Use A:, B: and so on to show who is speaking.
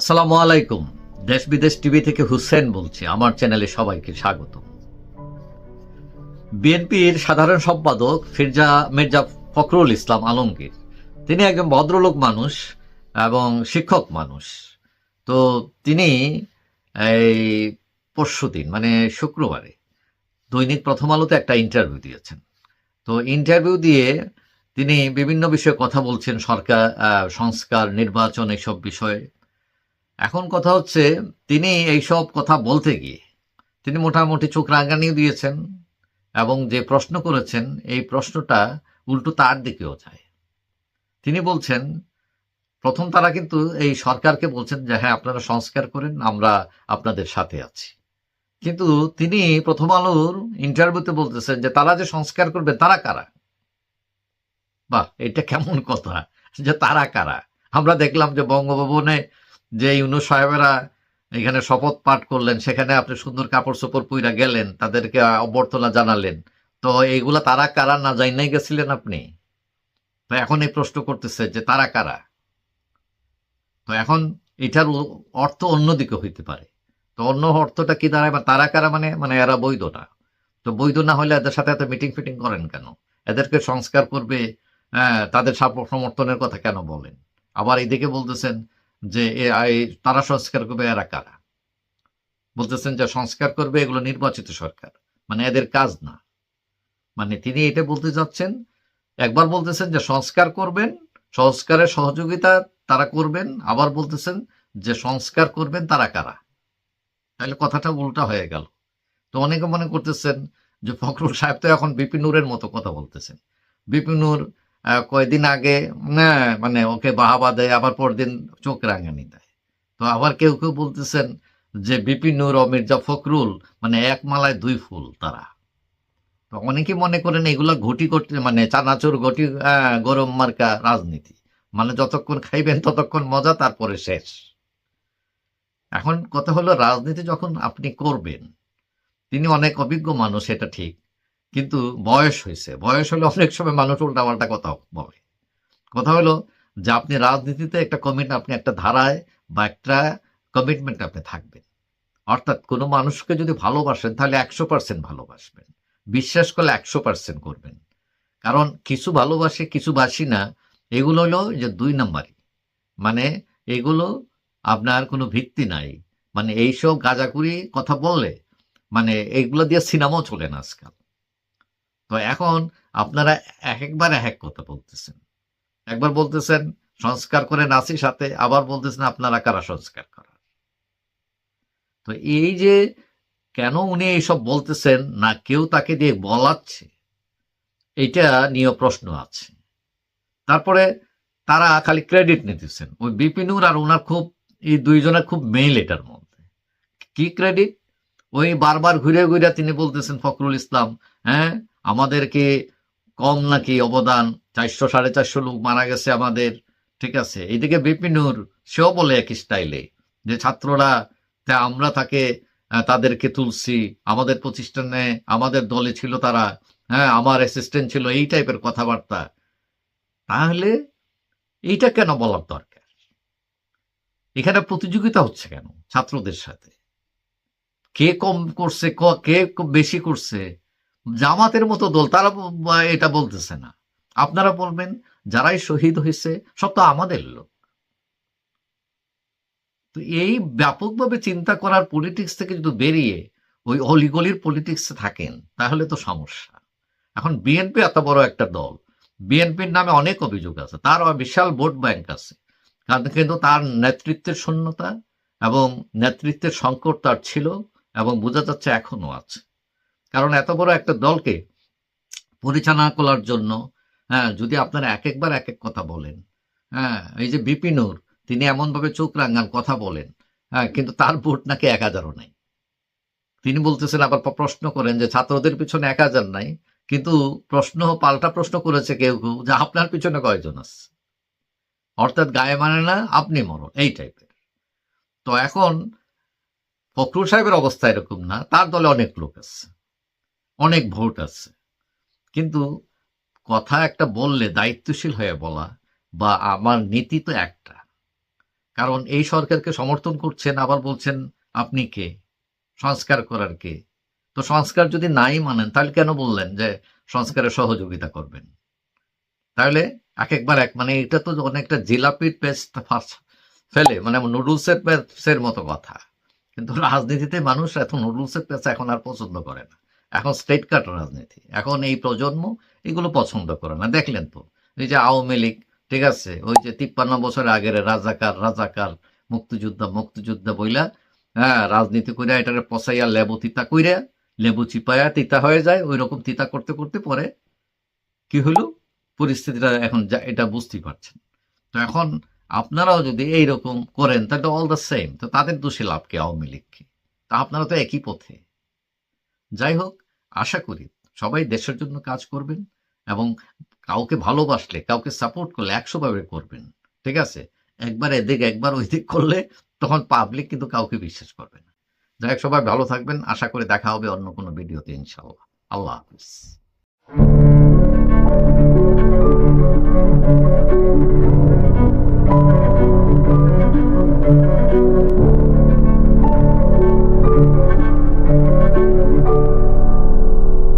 A: আসসালামু আলাইকুম। দেশ বিদেশ টিভি থেকে হুসেন বলছি। আমার চ্যানেলে সবাইকে স্বাগত। বিএনপির সাধারণ সম্পাদক ফিরজা মির্জা ফখরুল ইসলাম আলমগীর। তিনি একজন ভদ্রলোক মানুষ এবং শিক্ষক মানুষ। তো তিনি এই পরশু দিন মানে শুক্রবারে, দৈনিক প্রথম আলোতে একটা ইন্টারভিউ দিয়েছেন। তো ইন্টারভিউ দিয়ে তিনি বিভিন্ন বিষয়ে কথা বলছেন, সরকার সংস্কার, নির্বাচন এইসব বিষয়ে। এখন কথা হচ্ছে, তিনি এইসব কথা বলতে গিয়ে, তিনি মোটামুটি চোখ রাঙানিও দিয়েছেন এবং যে প্রশ্ন করেছেন, এই প্রশ্নটা উল্টো তার দিকেও যায়। তিনি বলছেন, প্রথম তারা কিন্তু এই সরকারকে বলছেন যে হ্যাঁ আপনারা সংস্কার করেন, আমরা আপনাদের সাথে আছি। কিন্তু তিনি প্রথম আলোর ইন্টারভিউতে বলতেছেন যে, তারা যে সংস্কার করবে, তারা কারা? বাহ, এটা কেমন কথা যে, তারা কারা? আমরা দেখলাম যে, বঙ্গভবনে যে ইউনু সাহেবেরা এখানে শপথ পাঠ করলেন সেখানে আপনি সুন্দর কাপড় চোপড় পুইরা গেলেন তাদেরকে অভ্যর্থনা জানালেন। তো এইগুলা তারা কারা না জানাই গেছিলেন আপনি? তো এখন এই প্রশ্ন করতেছে যে তারা কারা? তো এখন এটার অর্থ অন্যদিকে হইতে পারে। তো অন্য অর্থটা কি দাঁড়ায়? বা তারা কারা মানে? মানে এরা বৈধ না। তো বৈধ না হলে এদের সাথে এত মিটিং ফিটিং করেন কেন? এদেরকে সংস্কার করবে হ্যাঁ, তাদের সমর্থনের কথা কেন বলেন? আবার এইদিকে বলতেছেন যে তারা সংস্কার করবে, এরা কারা? বলতেছেন যে সংস্কার করবে এগুলো নির্বাচিত সরকার মানে এদের কাজ না। মানে তিনি এটা বলতে যাচ্ছেন, একবার বলতেছেন যে সংস্কার করবেন, সংস্কারের সহযোগিতা তারা করবেন, আবার বলতেছেন যে সংস্কার করবেন তারা কারা? তাহলে কথাটা উল্টা হয়ে গেল। তো অনেকে মনে করতেছেন যে ফখরুল সাহেব তো এখন বিপিনুরের মতো কথা বলতেছেন। বিপিনুর কয়েকদিন আগে মানে ওকে বাহাবা দেয়, আবার পরদিন চোখ রাঙানি দেয়। তো আবার কেউ কেউ বলতেছেন যে বিপিনুর ও মির্জা ফখরুল মানে এক মালায় দুই ফুল তারা। তো অনেকে মনে করেন এগুলো ঘটি করতে মানে চানাচুর ঘটি গরম মার্কা রাজনীতি। মানে যতক্ষণ খাইবেন ততক্ষণ মজা, তারপরে শেষ। এখন কথা হলো, রাজনীতি যখন আপনি করবেন, তিনি অনেক অভিজ্ঞ মানুষ, এটা ঠিক। কিন্তু বয়স হয়েছে। বয়স হলে অনেক সময় মানুষ উল্টাপাল্টা কথা বলে। কথা হলো যে আপনি রাজনীতিতে একটা কমিট আপনি একটা ধারায় বা একটা কমিটমেন্ট আপনি থাকবেন। অর্থাৎ কোনো মানুষকে যদি ভালোবাসেন, তাহলে একশো পার্সেন্ট ভালোবাসবেন। বিশ্বাস করলে একশো পার্সেন্ট করবেন। কারণ কিছু ভালোবাসে, কিছু বাসি না। এগুলো হলো যে দুই নাম্বারই। মানে এগুলো আপনার কোনো ভিত্তি নাই। মানে এইসব গাঁজাকুড়ি কথা বললে মানে এইগুলো দিয়ে সিনেমাও চলে না আজকাল। তো এখন আপনারা এক একবার এক এক কথা বলতেছেন। একবার বলতেছেন, সংস্কার করে নাসি সাথে। আবার বলতেছেন, আপনারা কারা সংস্কার করার তো এই যে কেন উনি এইসব বলতেছেন, না কেউ তাকে দিয়ে বলাচ্ছে, এইটা নিয়ে প্রশ্ন আছে। তারপরে তারা খালি ক্রেডিট নিতেছেন। ওই বিপিনুর আর ওনার খুব, এই দুইজনের খুব মেইল এটার মধ্যে। কি ক্রেডিট ওই বারবার ঘুরে ঘুরে তিনি বলতেছেন, ফখরুল ইসলাম। হ্যাঁ? আমাদেরকে কম নাকি অবদান? চারশো, সাড়ে চারশো লোক মারা গেছে আমাদের, ঠিক আছে? এইদিকে বিপিনুর সেও বলে এক স্টাইলে যে ছাত্ররা তা আমরা তাকে তাদেরকে তুলছি, আমাদের প্রতিষ্ঠানে আমাদের দলে ছিল তারা হ্যাঁ আমার অ্যাসিস্ট্যান্ট ছিল, এই টাইপের কথাবার্তা। তাহলে এইটা কেন বলার দরকার? এখানে প্রতিযোগিতা হচ্ছে কেন ছাত্রদের সাথে? কে কম করছে ক- বেশি করছে? জামাতের মতো দল, তারা এটা বলতেছে না। আপনারা বলবেন, যারাই শহীদ হয়েছে, সব তো আমাদের লোক। তো এই ব্যাপকভাবে চিন্তা করার পলিটিক্স থেকে যদি বেরিয়ে ওই অলিগলির পলিটিক্সে থাকেন, তাহলে তো সমস্যা। এখন বিএনপি এত বড় একটা দল। বিএনপির নামে অনেক অভিযোগ আছে। তার বিশাল ভোট ব্যাংক আছে। কিন্তু তার নেতৃত্বের শূন্যতা এবং নেতৃত্বের সংকট তার ছিল এবং বোঝা যাচ্ছে এখনও আছে। কারণ এত বড় একটা দলকে পরিচালনা করার জন্য হ্যাঁ যদি আপনারা এক একবার এক এক কথা বলেন হ্যাঁ এই যে বিপিনুর তিনি এমনভাবে চোখ রাঙান, কথা বলেন হ্যাঁ কিন্তু তার ভোট নাকি এক হাজারও নাই। তিনি বলতেছেন, আবার প্রশ্ন করেন যে ছাত্রদের পিছনে এক হাজার নাই, কিন্তু প্রশ্ন, পাল্টা প্রশ্ন করেছে কেউ কেউ যে আপনার পিছনে কয়জন আছে? অর্থাৎ গায়ে মানে না, আপনি মরণ, এই টাইপের। তো এখন ফখরুল সাহেবের অবস্থা এরকম না, তার দলে অনেক লোক আছে। অনেক ভোট আছে। কিন্তু কথা একটা বললে, দায়িত্বশীল হয়ে বলা বা আমার নীতি তো একটা। কারণ এই সরকারকে সমর্থন করছেন, আবার বলছেন, আপনি কে? সংস্কার করার কে? তো সংস্কার যদি নাই মানেন, তাহলে কেন বললেন যে সংস্কারে সহযোগিতা করবেন? তাহলে এক একবার এক মানে এটা তো অনেকটা জিলাপির পেস্ট ফেলে মানে নুডলসের পেস্টের মতো কথা। কিন্তু রাজনীতিতে মানুষ এত নুডলসের পেস্ট এখন আর পছন্দ করে না। এখন স্টেট কাট রাজনীতি, এখন এই প্রজন্ম এগুলো পছন্দ করে না। দেখলেন তো, এই যে আওয়ামী লীগ, ঠিক আছে, ওই যে তিপ্পান্ন বছর আগের রাজাকার রাজাকার, মুক্তিযোদ্ধা মুক্তিযোদ্ধা বইলা হ্যাঁ রাজনীতি কইরা এটারে পচাইয়া লেবু তিতা কইরা, লেবু চিপায়া তিতা হয়ে যায় ওই রকম তিতা করতে করতে পরে কি হলো পরিস্থিতিটা এখন এটা বুঝতেই পারছেন। তো এখন আপনারাও যদি এইরকম করেন, তাহলে অল দ্য সেম তো তাদের দোষে লাভ কি আওয়ামী লীগকে? তা আপনারা তো একই পথে। যাই হোক, আশা করি সবাই দেশের জন্য কাজ করবেন এবং কাউকে ভালোবাসলে, কাউকে সাপোর্ট করলে একশো ভাবে করবেন, ঠিক আছে? একবার এদিক, একবার ওই দিক করলে তখন পাবলিক কিন্তু কাউকে বিশ্বাস করবে না। যাই হোক, সবাই ভালো থাকবেন, আশা করে দেখা হবে অন্য কোনো ভিডিওতে ইনশাল্লাহ আল্লাহ হাফিজ।